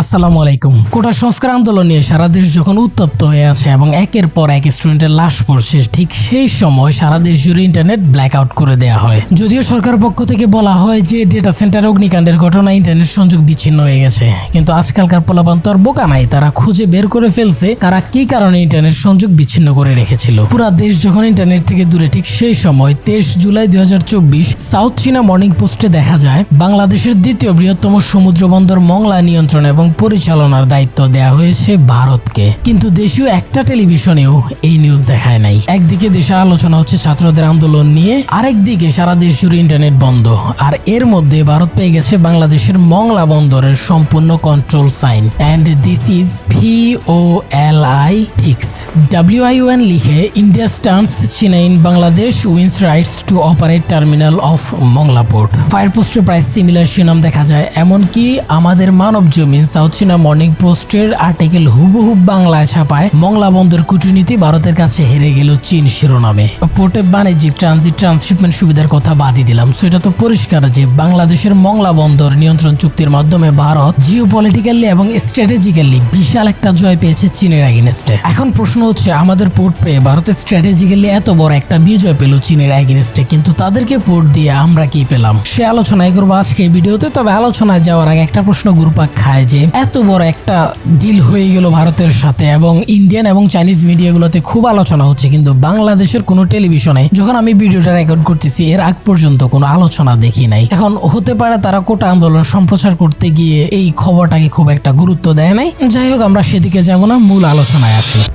আসসালামু আলাইকুম। কোটা সংস্কার আন্দোলন নিয়ে সারা দেশ যখন উত্তপ্ত হয়ে আছে এবং একের পর এক স্টুডেন্টের লাশ পড়ছে, ঠিক সেই সময় সারা দেশ জুড়ে ইন্টারনেট ব্ল্যাক আউট করে দেওয়া হয়। যদিও সরকার পক্ষ থেকে বলা হয় যে ডেটা সেন্টার অগ্নিকাণ্ডের ঘটনা ইন্টারনেট সংযোগ বিচ্ছিন্ন হয়ে গেছে। কিন্তু আজকালকার পোলাপান তো বোকা নাই, তারা খুঁজে বের করে ফেলছে তারা কি কারণে ইন্টারনেট সংযোগ বিচ্ছিন্ন করে রেখেছিল। পুরা দেশ যখন ইন্টারনেট থেকে দূরে, ঠিক সেই সময় তেইশ জুলাই দুই হাজার চব্বিশ সাউথ চীনা মর্নিং পোস্টে দেখা যায়, বাংলাদেশের দ্বিতীয় বৃহত্তম সমুদ্র বন্দর মংলা নিয়ন্ত্রণ এবং পরিচালনার দায়িত্ব দেয়া হয়েছে ভারতকে। কিন্তু দেশীয় একটা টেলিভিশনেও এই নিউজ দেখায় নাই। একদিকে দেশে আলোচনা হচ্ছে ছাত্রদের আন্দোলন নিয়ে, আরেকদিকে সারা দেশ জুড়ে ইন্টারনেট বন্ধ। আর এর মধ্যে ভারত পেয়ে গেছে বাংলাদেশের মংলা বন্দরের সম্পূর্ণ control sign and this is V O L I ঠিক্স WION লিখে ইন্ডিয়া স্টান্স চীনা in Bangladesh wins rights to operate terminal of Mongla port fire পোস্টে প্রায় সিমিলার শিরোনাম দেখা যায়। এমনকি আমাদের মানব জমিন সাউথ চীনা মর্নিং পোস্টের আর্টিকেল হুবহুব বাংলায় ছাপায়, মংলা বন্দর কূটনীতি ভারতের কাছে হেরে গেল চীন শিরোনামে। পোর্টে বাণিজ্যিক ট্রানজিট ট্রান্সশিপমেন্ট সুবিধার কথা বাদই দিলাম। সো এটা তো পরিষ্কার যে বাংলাদেশের মংলা বন্দর নিয়ন্ত্রণ চুক্তির মাধ্যমে ভারত জিও পলিটিক্যালি এবং স্ট্র্যাটেজিক্যালি বিশাল একটা জয় পেয়েছে চীনের অ্যাগেনস্টে এখন প্রশ্ন হচ্ছে, আমাদের পোর্ট পেয়ে ভারতের স্ট্র্যাটেজিক্যালি এত বড় একটা বিজয় পেল চীনের অ্যাগেনস্টে কিন্তু তাদেরকে পোর্ট দিয়ে আমরা কি পেলাম? সে আলোচনায় করব আজকের ভিডিওতে, তবে আলোচনায় যাওয়ার আগে একটা প্রশ্ন গুরুপাক খায় যে এত বড় একটা ডিল হয়ে গেল ভারতের সাথে এবং ইন্ডিয়ান এবং চাইনিজ মিডিয়াগুলোতে খুব আলোচনা হচ্ছে। কিন্তু বাংলাদেশের কোনো টেলিভিশনে যখন আমি ভিডিওটা রেকর্ড করতেছি, এর আগ পর্যন্ত কোনো আলোচনা দেখি নাই। এখন হতে পারে তারা কোটা আন্দোলন সম্প্রচার করতে গিয়ে এই খবরটাকে খুব একটা গুরুত্ব দেয় নাই। যাই হোক, আমরা সেদিকে যাব না, মূল আলোচনায় আসি।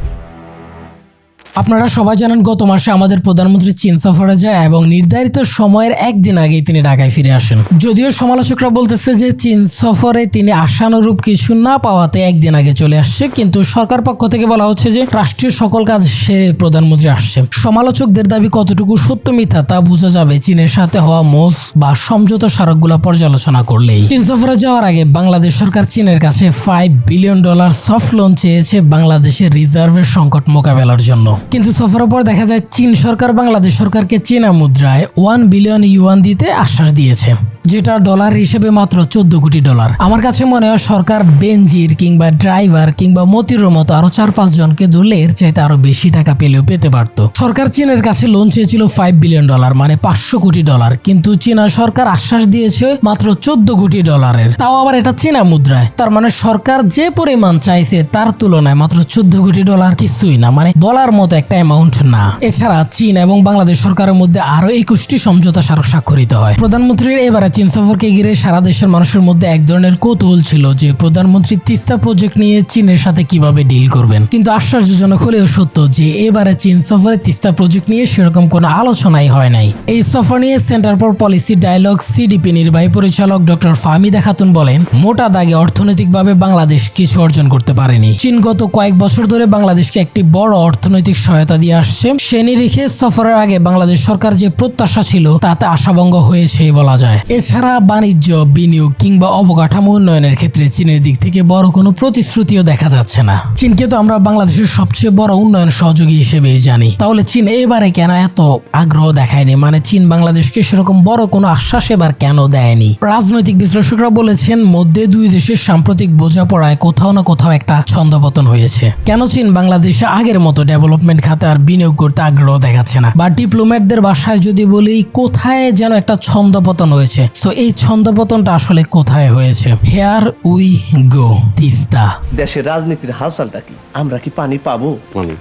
আপনারা সবাই জানেন গত মাসে আমাদের প্রধানমন্ত্রী চীন সফরে যায় এবং নির্ধারিত সময়ের একদিন আগেই তিনি ঢাকায় ফিরে আসেন। যদিও সমালোচকরা বলতেছে যে চীন সফরে তিনি আশানুরূপ কিছু না পাওয়াতে একদিন আগে চলে আসছে, কিন্তু সরকার পক্ষ থেকে বলা হচ্ছে যে রাষ্ট্রীয় সকল কাজ সেরে প্রধানমন্ত্রী আসছে সমালোচকদের দাবি কতটুকু সত্য মিথ্যা তা বোঝা যাবে চীনের সাথে হওয়া মোস বা সমঝোতা স্মারকগুলো পর্যালোচনা করলেই। চীন সফরে যাওয়ার আগে বাংলাদেশ সরকার চীনের কাছে five billion dollar soft loan চেয়েছে বাংলাদেশের রিজার্ভের সংকট মোকাবেলার জন্য। কিন্তু সফরের পর দেখা যায়, চীন সরকার বাংলাদেশ সরকারকে চীনা মুদ্রায় ওয়ান বিলিয়ন ইউয়ান দিতে আশ্বাস দিয়েছে। যেটা ডলার হিসেবে মাত্র চোদ্দ কোটি ডলার। আমার কাছে মনে হয় সরকার বেঞ্জির কিংবা ড্রাইভার কিংবা মতির মতো আরও চার পাঁচ জনকে ধরলে এর চাইতে আরও বেশি টাকা পেলেও পেতে পারতো। সরকার চীনের কাছে লোন চেয়েছিল ফাইভ বিলিয়ন ডলার মানে পাঁচশো কোটি ডলার কিন্তু চীনা সরকার আশ্বাস দিয়েছে মাত্র চোদ্দ কোটি ডলারের। তাও আবার এটা চীনা মুদ্রায়। তার মানে সরকার যে পরিমাণ চাইছে তার তুলনায় মাত্র চোদ্দ কোটি ডলার কিছুই না মানে বলার মতো একটা অ্যামাউন্ট না। এছাড়া চীন এবং বাংলাদেশ সরকারের মধ্যে আরও একুশটি সমঝোতা স্মারক স্বাক্ষরিত হয়। প্রধানমন্ত্রীর এবারে চীন সফরকে ঘিরে সারা দেশের মানুষের মধ্যে এক ধরনের কৌতূহল ছিল যে প্রধানমন্ত্রী তিস্তা প্রজেক্ট নিয়ে চীনের সাথে কীভাবে ডিল করবেন। কিন্তু আশ্চর্যজনক হলেও সত্য যে এবারে চীন সফরে তিস্তা প্রজেক্ট নিয়ে সেরকম কোনো আলোচনাই হয় নাই। এই সফর নিয়ে centre for policy dialogue CDP নির্বাহী পরিচালক ডক্টর ফাহমিদা খাতুন বলেন, মোটা দাগে অর্থনৈতিকভাবে বাংলাদেশ কিছু অর্জন করতে পারেনি। চীন গত কয়েক বছর ধরে বাংলাদেশকে একটি বড় অর্থনৈতিক সহায়তা দিয়ে আসছে। সে নিরিখে সফরের আগে বাংলাদেশ সরকার যে প্রত্যাশা ছিল, তাতে আশাভঙ্গ হয়েছে বলা যায়। এছাড়া বাণিজ্য, বিনিয়োগ কিংবা অবকাঠামো উন্নয়নের ক্ষেত্রে চীনের দিক থেকে বড় কোনো প্রতিশ্রুতিও দেখা যাচ্ছে না। চীনকে তো আমরা বাংলাদেশের সবচেয়ে বড় উন্নয়ন সহযোগী হিসেবেই জানি। তাহলে চীন এবারে কেন এত আগ্রহ দেখায়নি? মানে চীন বাংলাদেশকে সেরকম বড় কোনো আশ্বাস এবার কেন দেয়নি? রাজনৈতিক বিশ্লেষকরা বলেছেন, মধ্যে দুই দেশের সাম্প্রতিক বোঝাপড়ায় কোথাও না কোথাও একটা ছন্দপতন হয়েছে। কেন চীন বাংলাদেশে আগের মতো ডেভেলপমেন্ট খাতে আর বিনিয়োগ করতে আগ্রহ দেখাচ্ছে না? বা ডিপ্লোম্যাটদের বাসায় যদি বলি, কোথায় যেন একটা ছন্দপতন হয়েছে? সো এই ছন্দপতনটা আসলে কোথায় হয়েছে? Here we go Teesta. দেশের রাজনীতির হালচালটা কি? আমরা কি পানি পাবো? মানে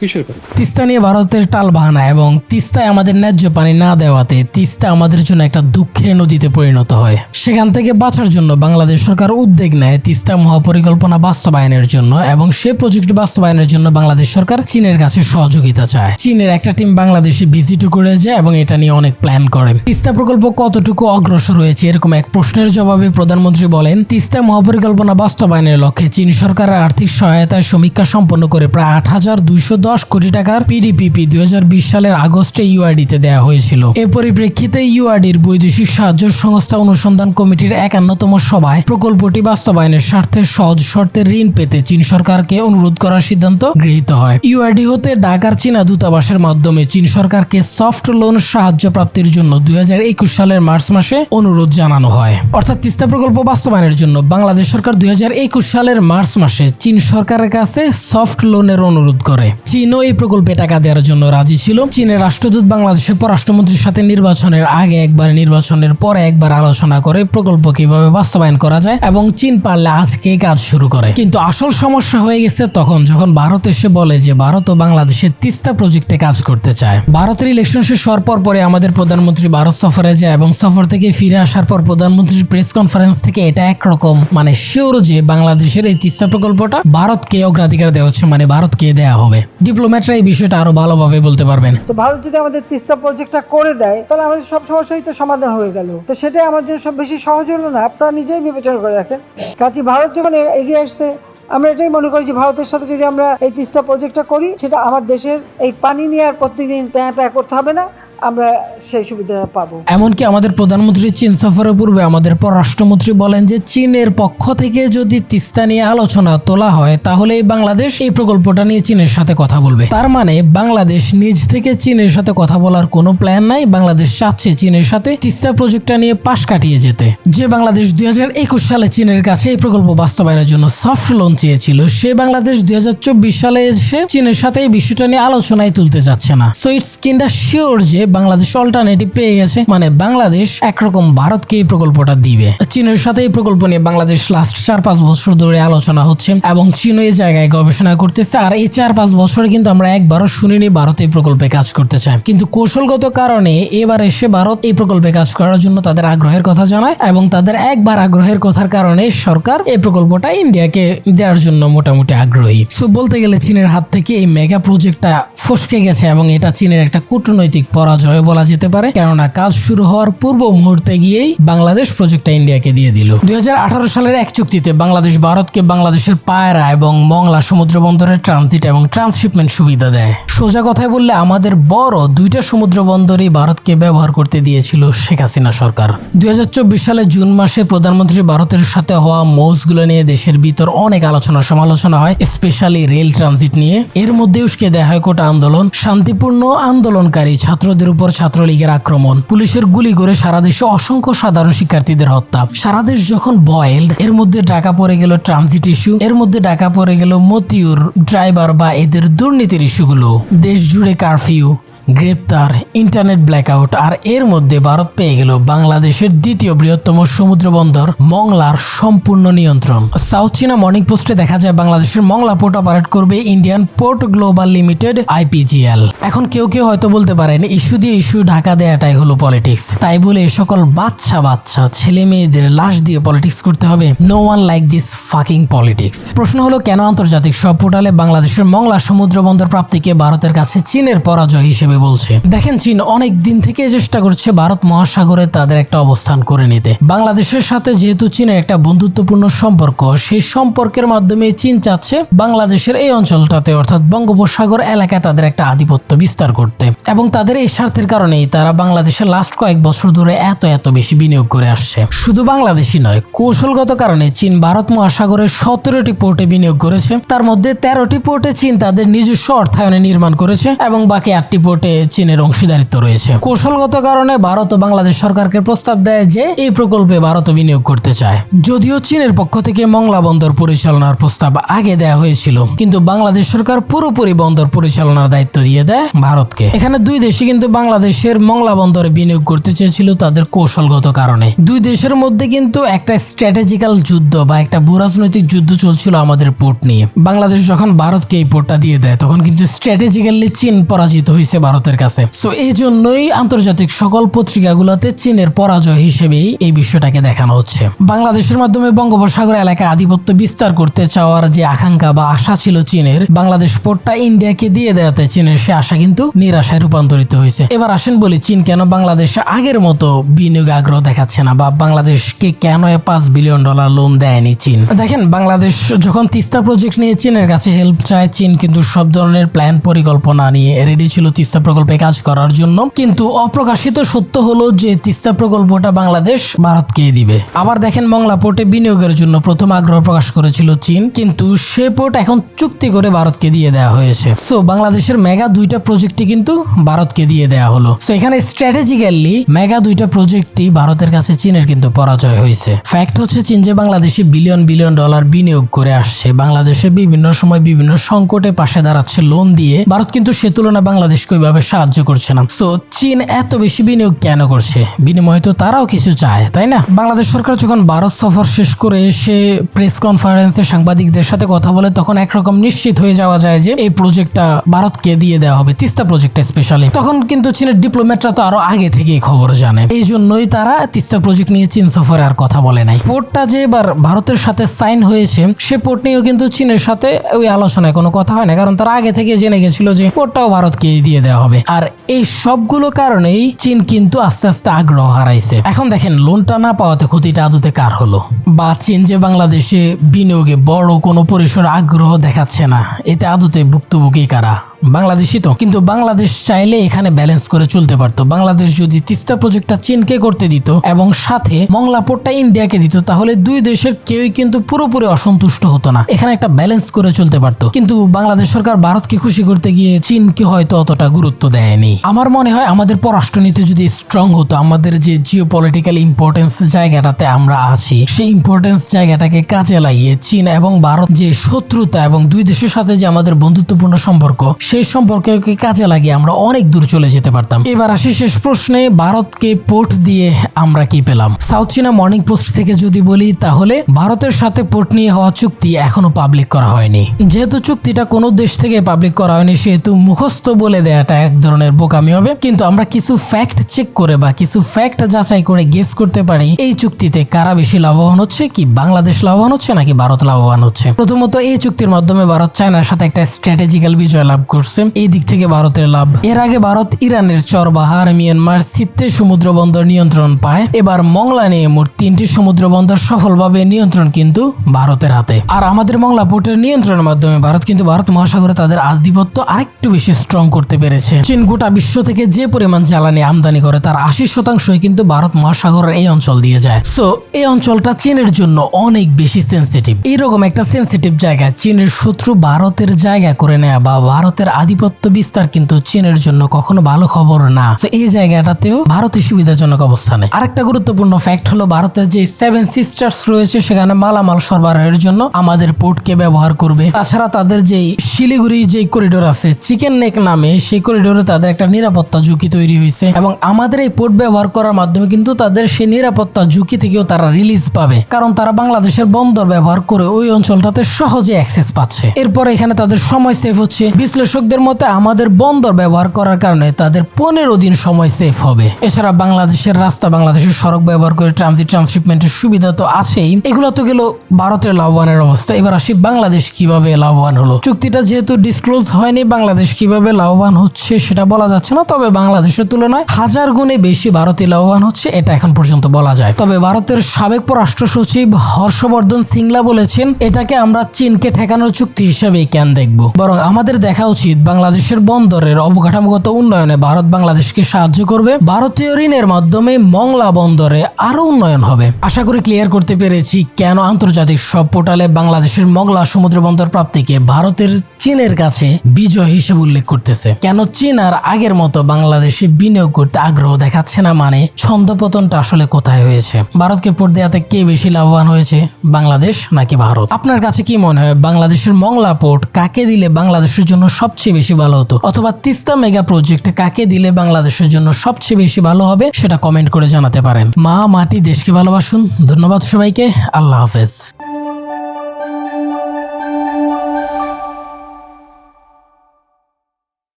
কিসের কথা? তিস্তা নিয়ে ভারতের টাল বাহানা এবং তিস্তায় আমাদের ন্যায্য পানি না দেওয়াতে তিস্তা আমাদের জন্য একটা দুঃখের নদীতে পরিণত হয়। সেখান থেকে বাঁচার জন্য বাংলাদেশ সরকার উদ্যোগ নেয় তিস্তা মহাপরিকল্পনা বাস্তবায়নের জন্য এবং সে প্রজেক্ট বাস্তবায়নের জন্য বাংলাদেশ সরকার চীনের কাছে সহযোগিতা চায়। চীনের একটা টিম বাংলাদেশে ভিজিটও করে যায় এবং এটা নিয়ে অনেক প্ল্যান করে। তিস্তা প্রকল্প কতটুকু অগ্রসর হয়েছে এরকম এক প্রশ্নের জবাবে প্রধানমন্ত্রী বলেন, তিস্তা মহাপরিকল্পনা বাস্তবায়নের লক্ষ্যে চীন সরকারের আর্থিক সহায়তায় সমীক্ষা সম্পন্ন করে প্রায় আট হাজার দুইশো দশ কোটি টাকার পিডিপিপি দুই সালের আগস্টে ইউআরডিতে দেওয়া হয়েছিল। এ পরিপ্রেক্ষিতে ইউআরডির বৈদেশিক সাহায্য সংস্থা অনুসন্ধান কমিটির একান্নতম সভায় প্রকল্পটি বাস্তবায়নের স্বার্থে সহজ শর্তে ঋণ পেতে চীন সরকারকে অনুরোধ করার সিদ্ধান্ত গৃহীত হয়। ইউআরডি হতে ঢাকার চীনা দূতাবাসের মাধ্যমে চীন সরকারকে সফট লোন সাহায্য প্রাপ্তির জন্য দুই হাজার একুশ সালের মার্চ মাসে অনুরোধ জানানো হয়। অর্থাৎ তিস্তা প্রকল্প বাস্তবায়নের জন্য বাংলাদেশ সরকার দুই হাজার একুশ সালের মার্চ মাসে চীন সরকারের কাছে সফট লোনের অনুরোধ করে। চীনও এই প্রকল্পে টাকা দেওয়ার জন্য রাজি ছিল। চীনের রাষ্ট্রদূত বাংলাদেশের পররাষ্ট্রমন্ত্রীর সাথে নির্বাচনের আগে একবার নির্বাচনের পরে একবার আলোচনা করে প্রকল্প কীভাবে বাস্তবায়ন করা যায় এবং চীন পারলে আজকে কাজ শুরু করে। কিন্তু আসল সমস্যা হয়ে গেছে তখন যখন ভারত এসে বলে যে ভারত ও বাংলাদেশের তিস্তা প্রজেক্টে কাজ করতে চায়। ভারতের ইলেকশন শেষ হওয়ার পর পরে আমাদের প্রধানমন্ত্রী ভারত সফরে যায় এবং সফর থেকে ফিরে আসার পর প্রধানমন্ত্রীর প্রেস কনফারেন্স থেকে এটা একরকম। মানে শিওর যে বাংলাদেশের এই তিস্তা প্রকল্পটা ভারতকে অগ্রাধিকার দেওয়া হচ্ছে মানে ভারতকে দেওয়া হবে। ডিপ্লোম্যাটরা এই বিষয়টা আরও ভালোভাবে বলতে পারবেন। তো ভারত যদি আমাদের তিস্তা প্রজেক্টটা করে দেয়, তাহলে আমাদের সব সমস্যাই তো সমাধান হয়ে গেল। তো সেটাই আমার জন্য সব বেশি সহজ হলো না, আপনারা নিজেই বিবেচনা করে রাখেন কাজে ভারত যখন এগিয়ে আসছে, আমরা এটাই মনে করি যে ভারতের সাথে যদি আমরা এই তিস্তা প্রজেক্টটা করি, সেটা আমার দেশের এই পানি নিয়ে আর প্রতিদিন প্যাঁ প্যাঁ করতে হবে না। আমরা সেই সুবিধাটা পাবো। এমনকি আমাদের প্রধানমন্ত্রী চীন সফরের পূর্বে আমাদের পররাষ্ট্রমন্ত্রী বলেন যে চীনের পক্ষ থেকে যদি তিস্তা নিয়ে আলোচনা তোলা হয় তাহলে বাংলাদেশ এই প্রকল্পটা নিয়ে চীনের সাথে কথা বলবে। তার মানে বাংলাদেশ নিজ থেকে চীনের সাথে কথা বলার কোনো প্ল্যান নাই, বাংলাদেশ চাচ্ছে চীনের সাথে তিস্তা প্রজেক্টটা নিয়ে পাশ কাটিয়ে যেতে। যে বাংলাদেশ দুই হাজার একুশ সালে চীনের কাছে এই প্রকল্প বাস্তবায়নের জন্য সফট লোন চেয়েছিল, সে বাংলাদেশ দুই হাজার চব্বিশ সালে এসে চীনের সাথে এই বিষয়টা নিয়ে আলোচনায় তুলতে যাচ্ছে না। সো ইটস কিন্ডা শিওর যে বাংলাদেশ অল্টারনেটিভ পেয়ে গেছে। মানে বাংলাদেশ একরকম ভারতকে এই প্রকল্পটা দিবে। চীনের সাথে এই প্রকল্প নিয়ে বাংলাদেশ লাস্ট চার পাঁচ বছর ধরে আলোচনা হচ্ছে এবং চীন এই জায়গায় গবেষণা করতেছে। আর এই চার পাঁচ বছরে কিন্তু আমরা একবারও শুনিনি ভারত এই প্রকল্পে কাজ করতে চায় কিন্তু কৌশলগত কারণে এবার এসে ভারত এই প্রকল্পে কাজ করার জন্য তাদের আগ্রহের কথা জানায় এবং তাদের একবার আগ্রহের কথার কারণে সরকার এই প্রকল্পটা ইন্ডিয়াকে দেওয়ার জন্য মোটামুটি আগ্রহী। সো বলতে গেলে চীনের হাত থেকে এই মেগা প্রজেক্টটা ফসকে গেছে এবং এটা চীনের একটা কূটনৈতিক পরাজয়। বলা যেতে পারে। কেননা কাজ শুরু হওয়ার পূর্ব মুহূর্তে গিয়েই বাংলাদেশ প্রজেক্টটা ইন্ডিয়াকে দিয়ে দিল। দুই সালের এক চুক্তিতে বাংলাদেশ ভারতকে বাংলাদেশের পায়রা এবং মংলা সমুদ্র বন্দরের ট্রানজিট এবং ট্রান্সশিপমেন্ট সুবিধা দেয়। সোজা কথায় বললে আমাদের বড় দুইটা সমুদ্র বন্দরই ভারতকে ব্যবহার করতে দিয়েছিল শেখ হাসিনা সরকার। দুই হাজার চব্বিশ সালে জুন মাসে প্রধানমন্ত্রী ভারতের সাথে হওয়া মৌজগুলো নিয়ে দেশের ভিতর অনেক আলোচনা সমালোচনা হয় স্পেশালি রেল ট্রানজিট নিয়ে। এর মধ্যে উস্কে দেয়া কোটা আন্দোলন, শান্তিপূর্ণ আন্দোলনকারী ছাত্রদের উপর ছাত্রলীগের আক্রমণ। পুলিশের গুলি করে সারা দেশে অসংখ্য সাধারণ শিক্ষার্থীদের হত্যা। সারা দেশ যখন বয়েলড, এর মধ্যে ডাকা পড়ে গেল ট্রানজিট ইস্যু, এর মধ্যে ডাকা পড়ে গেল মতিউর, ড্রাইভার বা এদের দুর্নীতির ইস্যুগুলো। দেশ জুড়ে কারফিউ। গ্রেপ্তার, ইন্টারনেট ব্ল্যাকআউট আর এর মধ্যে ভারত পেয়ে গেল বাংলাদেশের দ্বিতীয় বৃহত্তম সমুদ্র বন্দর, মংলার সম্পূর্ণ নিয়ন্ত্রণ। সাউথ চীনা মর্নিং পোস্টে দেখা যায় বাংলাদেশের মংলা পোর্ট অপারেট করবে Indian port global limited, IPGL. এখন কেউ কেউ হয়তো বলতে পারেন, ইস্যু দিয়ে ইস্যু ঢাকা দেয়াটাই হলো পলিটিক্স। তাই বলে সকল বাচ্চা বাচ্চা, ছেলে মেয়েদের লাশ দিয়ে পলিটিক্স করতে হবে। No one like this fucking politics প্রশ্ন হলো, কেন আন্তর্জাতিক সব পোর্টালে বাংলাদেশের মংলা সমুদ্র বন্দর প্রাপ্তিকে ভারতের কাছে চীনের পরাজয় হিসেবে বলছে। দেখেন চীন অনেক দিন থেকে চেষ্টা করছে ভারত মহাসাগরে তাদের একটা অবস্থান করে নিতে। বাংলাদেশের সাথে যেহেতু চীনের একটা বন্ধুত্বপূর্ণ সম্পর্ক, সেই সম্পর্কের মাধ্যমে চীন চাচ্ছে বাংলাদেশের এই অঞ্চলটাতে, অর্থাৎ বঙ্গোপসাগর এলাকায় তাদের একটা আধিপত্য বিস্তার করতে। এবং তাদের এই স্বার্থের কারণেই তারা বাংলাদেশের লাস্ট কয়েক বছর ধরে এত এত বেশি বিনিয়োগ করে আসছে। শুধু বাংলাদেশই নয়, কৌশলগত কারণে চীন ভারত মহাসাগরের সতেরোটি পোর্টে বিনিয়োগ করেছে। তার মধ্যে তেরোটি পোর্টে চীন তাদের নিজস্ব অর্থায়নে নির্মাণ করেছে এবং বাকি আটটি পোর্টে চীনের অংশীদারিত্ব রয়েছে। কৌশলগত কারণে ভারত ও বাংলাদেশ সরকারকে প্রস্তাব দেয় যে এই প্রকল্পে ভারত বিনিয়োগ করতে চায়। যদিও চীনের পক্ষ থেকে মংলা বন্দর পরিচালনার প্রস্তাব আগে দেয়া হয়েছিল, কিন্তু বাংলাদেশ সরকার পুরোপুরি বন্দর পরিচালনার দায়িত্ব দিয়ে দেয় ভারতকে। এখানে দুই দেশই কিন্তু বাংলাদেশের মংলা বন্দরে বিনিয়োগ করতে চেয়েছিল তাদের কৌশলগত কারণে। দুই দেশের মধ্যে কিন্তু একটা স্ট্র্যাটেজিক্যাল যুদ্ধ বা একটা ভূরাজনৈতিক যুদ্ধ চলছিল আমাদের পোর্ট নিয়ে। বাংলাদেশ যখন ভারতকে এই পোর্টটা দিয়ে দেয়, তখন কিন্তু স্ট্র্যাটেজিক্যালি চীন পরাজিত হয়েছে ভারতের কাছে। সো এই জন্যই আন্তর্জাতিক সকল পত্রিকাগুলোতে চীনের পরাজয় হিসেবেই এই বিষয়টাকে দেখানো হচ্ছে। বাংলাদেশের মাধ্যমে বঙ্গোপসাগর এলাকায় আধিপত্য বিস্তার করতে চাওয়ার যে আকাঙ্ক্ষা বা আশা ছিল চীনের, বাংলাদেশ পোর্টটা ইন্ডিয়াকে দিয়ে দেওয়াতে চীনের সে আশা কিন্তু নিরাশায় রূপান্তরিত হয়েছে। এবার আসেন বলি, চীন কেন বাংলাদেশে আগের মতো বিনিয়োগ আগ্রহ দেখাচ্ছে না বা বাংলাদেশকে কেন পাঁচ বিলিয়ন ডলার লোন দেয়নি চীন? দেখেন, বাংলাদেশ যখন তিস্তা প্রজেক্ট নিয়ে চীনের কাছে হেল্প চায়, চীন কিন্তু সব ধরনের প্ল্যান পরিকল্পনা নিয়ে রেডি ছিল তিস্তা প্রকল্পে কাজ করার জন্য। কিন্তু অপ্রকাশিত সত্য হলো যে তিস্তা প্রকল্পটা বাংলাদেশ ভারতকে দিবে। আবার দেখেন মংলা পোর্টে বিনিয়োগের জন্য প্রথম আগ্রহ প্রকাশ করেছিল চীন, কিন্তু সে পোর্ট এখন চুক্তি করে ভারতকে দিয়ে দেওয়া হয়েছে। সো বাংলাদেশের মেগা দুইটা প্রজেক্টই কিন্তু ভারতকে দিয়ে দেওয়া হলো। সো এখানে স্ট্র্যাটেজিক্যালি মেগা দুইটা প্রজেক্টই ভারতের কাছে চীনের কিন্তু পরাজয় হয়েছে। ফ্যাক্ট হচ্ছে চীন যে বাংলাদেশে বিলিয়ন বিলিয়ন ডলার বিনিয়োগ করে আসছে। বাংলাদেশের বিভিন্ন সময় বিভিন্ন সংকটে পাশে দাঁড়াচ্ছে লোন দিয়ে। ভারত কিন্তু সে তুলনায় বাংলাদেশকে ওইভাবে সাহায্য করছে না? সো চীন এত বেশি বিনিয়োগ কেন করছে? বিনিময়ে তো তারাও কিছু চায়, তাই না? বাংলাদেশ সরকার যখন ভারত সফর শেষ করে এসে প্রেস কনফারেন্সে সাংবাদিকদের সাথে কথা বলে, তখন একরকম নিশ্চিত হয়ে যাওয়া যায় যে এই প্রজেক্টটা ভারতকে দিয়ে দেওয়া হবে, তিস্তা প্রজেক্টটা স্পেশালি তখন কিন্তু চীনের ডিপ্লোমেটরা তো আরও আগে থেকেই খবর জানে। এই জন্যই তারা তিস্তা প্রজেক্ট নিয়ে চীন সফরে আর কথা বলে নাই। পোর্টটা যে এবার ভারতের সাথে সাইন হয়েছে, সে পোর্ট নিয়েও কিন্তু চীনের সাথে ওই আলোচনায় কোনো কথা হয় না, কারণ তারা আগে থেকে জেনে গেছিল যে পোর্টটাও ভারতকে দিয়ে দেওয়া হবে। আর এই সবগুলো কারণেই চীন কিন্তু আস্তে আস্তে আগ্রহ হারাইছে। এখন দেখেন, লোনটা না পাওয়াতে ক্ষতিটা আদতে কার হলো? বা চীন যে বাংলাদেশে বিনিয়োগে বড় কোনো পরিসর আগ্রহ দেখাচ্ছে না, এতে আদতে ভুক্তভোগী কারা? বাংলাদেশি তো, কিন্তু বাংলাদেশ চাইলে এখানে ব্যালেন্স করে চলতে পারতো। বাংলাদেশ যদি তিস্তা প্রজেক্টটা চীনকে করতে দিত এবং সাথে মংলা পোর্টটা ইন্ডিয়াকে দিত, তাহলে দুই দেশের কেউই কিন্তু পুরোপুরি অসন্তুষ্ট হতো না। এখানে একটা ব্যালেন্স করে চলতে পারতো। কিন্তু বাংলাদেশ সরকার ভারতকে খুশি করতে গিয়ে চীনকে হয়তো অতটা গুরুত্ব দেয়নি। আমার মনে হয় আমাদের পররাষ্ট্রনীতি যদি স্ট্রং হতো, আমাদের যে জিও পলিটিক্যাল ইম্পর্টেন্স জায়গাটাতে আমরা আছি, সেই ইম্পর্টেন্স জায়গাটাকে কাজে লাগিয়ে চীন এবং ভারত যে শত্রুতা এবং দুই দেশের সাথে যে আমাদের বন্ধুত্বপূর্ণ সম্পর্ক সেই সম্পর্ককে কাজে লাগিয়ে আমরা অনেক দূর চলে যেতে পারতাম? এবার আসি শেষ প্রশ্নে, ভারতকে পোর্ট দিয়ে আমরা কি পেলাম? সাউথ চীনা মর্নিং পোস্ট থেকে যদি বলি, তাহলে ভারতের সাথে পোর্ট নিয়ে হওয়া চুক্তি এখনও পাবলিক করা হয়নি। যেহেতু চুক্তিটা কোনো দেশ থেকে পাবলিক করা হয়নি, সেহেতু মুখস্থ বলে দেওয়াটা এক ধরনের বোকামি হবে। কিন্তু আমরা কিছু ফ্যাক্ট চেক করে বা কিছু ফ্যাক্ট যাচাই করে গেস করতে পারি, এই চুক্তিতে কারা বেশি লাভবান হচ্ছে? কি বাংলাদেশ লাভবান হচ্ছে, নাকি ভারত লাভবান হচ্ছে? প্রথমত এই চুক্তির মাধ্যমে ভারত চায়নার সাথে একটা স্ট্র্যাটেজিক্যাল বিজয় লাভ করছে। এই দিক থেকে ভারতের লাভ। এর আগে ভারত ইরানের চরবাহার মিয়ানমার সিত্তে সমুদ্র বন্দর নিয়ন্ত্রণ পায়। এবার মংলা নিয়ে মোট তিনটি সমুদ্র বন্দর সফলভাবে নিয়ন্ত্রণ কিন্তু ভারতের হাতে। আর আমাদের মংলা পোর্টের নিয়ন্ত্রণের মাধ্যমে ভারত কিন্তু ভারত মহাসাগরে তাদের আধিপত্য আরেকটু বেশি স্ট্রং করতে পেরেছে। চীন গোটা বিশ্ব থেকে যে পরিমাণ জ্বালানি আমদানি করে, তার আশি শতাংশই কিন্তু ভারত মহাসাগরের এই অঞ্চল দিয়ে যায়। সো এই অঞ্চলটা চীনের জন্য অনেক বেশি সেন্সিটিভ এইরকম একটা সেন্সিটিভ জায়গা, চীনের শত্রু ভারতের জায়গা করে নেয়া বা ভারতের আধিপত্য বিস্তার কিন্তু চীনের জন্য কখনো ভালো খবর না। তো এই জায়গাটাতেও ভারতের সুবিধাজনক অবস্থানে। আরেকটা গুরুত্বপূর্ণ ফ্যাক্ট হলো ভারতের যে সেভেন সিস্টার্স রয়েছে, সেখানে মালামাল সরবরাহের জন্য আমাদের পোর্টকে ব্যবহার করবে। তাছাড়া তাদের যে শিলিগুড়ি যে করিডোর আছে চিকেন নেক নামে, সেই করিডোরে তাদের একটা নিরাপত্তা ঝুঁকি তৈরি হয়েছে। এবং আমাদের এই পোর্ট ব্যবহার করার মাধ্যমে কিন্তু তাদের সেই নিরাপত্তা ঝুঁকি থেকেও তারা রিলিজ পাবে। কারণ তারা বাংলাদেশের বন্দর ব্যবহার করে ওই অঞ্চলটাতে সহজে অ্যাক্সেস পাচ্ছে। এরপর এখানে তাদের সময় সেভ হচ্ছে। বিশ্লেষকদের মতে আমাদের বন্দর ব্যবহার করার কারণে তাদের পনেরো দিন সময় সেফ হবে। এছাড়া বাংলাদেশের রাস্তা, বাংলাদেশের সড়ক ব্যবহার করে ট্রানজিট ট্রান্সশিপমেন্টের সুবিধা তো আছেই। এগুলো তো গেল ভারতের লাভবানের অবস্থা। এবার আসি বাংলাদেশ কীভাবে লাভবান হলো। চুক্তিটা যেহেতু ডিসক্লোজ হয়নি বাংলাদেশ কীভাবে লাভবান হচ্ছে সেটা বলা যাচ্ছে না, তবে বাংলাদেশের তুলনায় হাজার গুণে বেশি ভারতে লাভবান হচ্ছে, এটা এখন পর্যন্ত বলা যায়। তবে ভারতের সাবেক পররাষ্ট্র সচিব হর্ষবর্ধন সিংলা বলেছেন, এটাকে আমরা চীনকে ঠেকানোর চুক্তি হিসেবে কেন দেখব? বরং আমাদের দেখা উচিত বাংলাদেশের বন্দরের অবকাঠামোগত উন্নয়নে ভারত বাংলাদেশকে সাহায্য করবে। ভারতীয় ঋণের মাধ্যমে মংলা বন্দরে আরও উন্নয়ন হবে। আশা করি ক্লিয়ার করতে পেরেছি কেন আন্তর্জাতিক সব পোর্টালে বাংলাদেশের মংলা সমুদ্র বন্দর প্রাপ্তিকে ভারতের চীনের কাছে বিজয় হিসেবে উল্লেখ করতেছে। কেন চীন আর আগের মতো বাংলাদেশে বিনিয়োগ করতে আগ্রহ দেখাচ্ছে না মানে ছন্দপতনটা আসলে কোথায় হয়েছে? ভারতকে পোর্ট দেওয়াতে কে বেশি লাভবান হয়েছে, বাংলাদেশ নাকি ভারত? আপনার কাছে কি মনে হয়, বাংলাদেশের মংলা পোর্ট কাকে দিলে বাংলাদেশের জন্য সবচেয়ে বেশি ভালো হতো। অথবা তিস্তা মেগা প্রজেক্ট কাকে দিলে বাংলাদেশের জন্য সবচেয়ে বেশি ভালো হবে সেটা কমেন্ট করে জানাতে পারেন। মা, মাটি, দেশকে ভালোবাসুন। ধন্যবাদ সবাইকে। আল্লাহ হাফেজ।